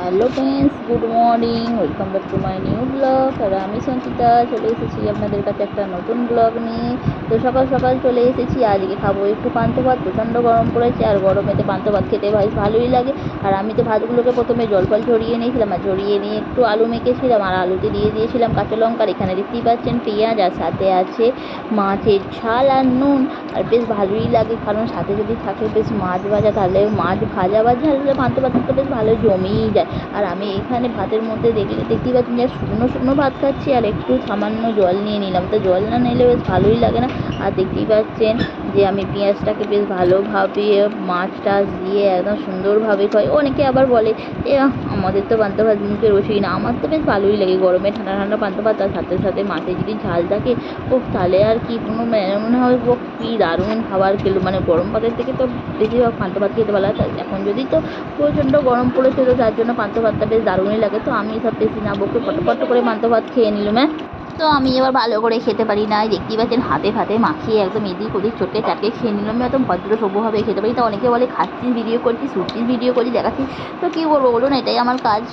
Hello friends good morning welcome back to my new blog আর আমি সঞ্চিতা, চলে এসেছি আপনাদের কাছে একটা নতুন ব্লগ নিয়ে। তো সকাল সকাল চলে এসেছি, আজকে খাব একটু পান্ত ভাত, প্রচণ্ড গরম পড়েছে, আর গরমেতে পান্ত ভাত খেতে বেশ ভালোই লাগে। আর আমি তো ভাতগুলোকে প্রথমে জল ফল ঝরিয়ে নিয়েছিলাম, আর ঝরিয়ে নিয়ে একটু আলু মেখেছিলাম, আর আলুতে দিয়ে দিয়েছিলাম কাঁচা লঙ্কা এখানে দেখতেই পাচ্ছেন পেঁয়াজ, আর সাথে আছে মাছের ঝাল আর নুন। আর বেশ ভালোই লাগে, কারণ সাথে যদি থাকে বেশ মাছ ভাজা, তাহলে মাছ ভাজা বা ঝাল পান্ত ভাতটা তো বেশ ভালো জমেই যায়। আর আমি এখানে ভাতের মধ্যে দেখলে দেখতেই পাচ্ছেন যে শুকনো শুকনো ভাত খাচ্ছি আর একটু সামান্য জল নিয়ে নিলাম। তো জল না নিলে বেশ ভালোই লাগে না। আর দেখতেই পাচ্ছেন যে আমি পেঁয়াজটাকে বেশ ভালোভাবে মাছ টাছ দিয়ে একদম সুন্দরভাবে খাই। অনেকে আবার বলে যে আমাদের তো পান্তা ভাত মুখে রসেই না। আমার তো বেশ ভালোই লাগে গরমে ঠান্ডা ঠান্ডা পান্তা ভাত। তার সাথে সাথে মাছে যদি ঝাল থাকে ও তাহলে আর কি কোনো মানে হয় ও কী দারুণ খাবার খেলো। মানে গরম ভাতের থেকে তো বেশিরভাগ পান্তা ভাত খেতে ভালো লাগে। এখন যদি তো প্রচণ্ড গরম পড়েছে, তো তার জন্য পান্তা ভাতটা বেশ দারুণই লাগে। তো আমি সব বেশি না, বকে পটপট করে পান্তা ভাত খেয়ে নিলাম হ্যাঁ? তো আমি এবার ভালো করে খেতে পারি না। দেখতেই পাচ্ছেন, হাতে ফাতে মাখিয়ে একদম এদিক ওদিক চটকে চাটকে খেয়ে নিলাম। আমি একদম ভদ্র সভ্যভাবে খেতে পারি। তো অনেকে বলে খাচ্ছিস ভিডিও করছিস শুটছিস ভিডিও করছিস দেখাচ্ছিস তো কী বলব, বলুন, এটাই আমার কাজ।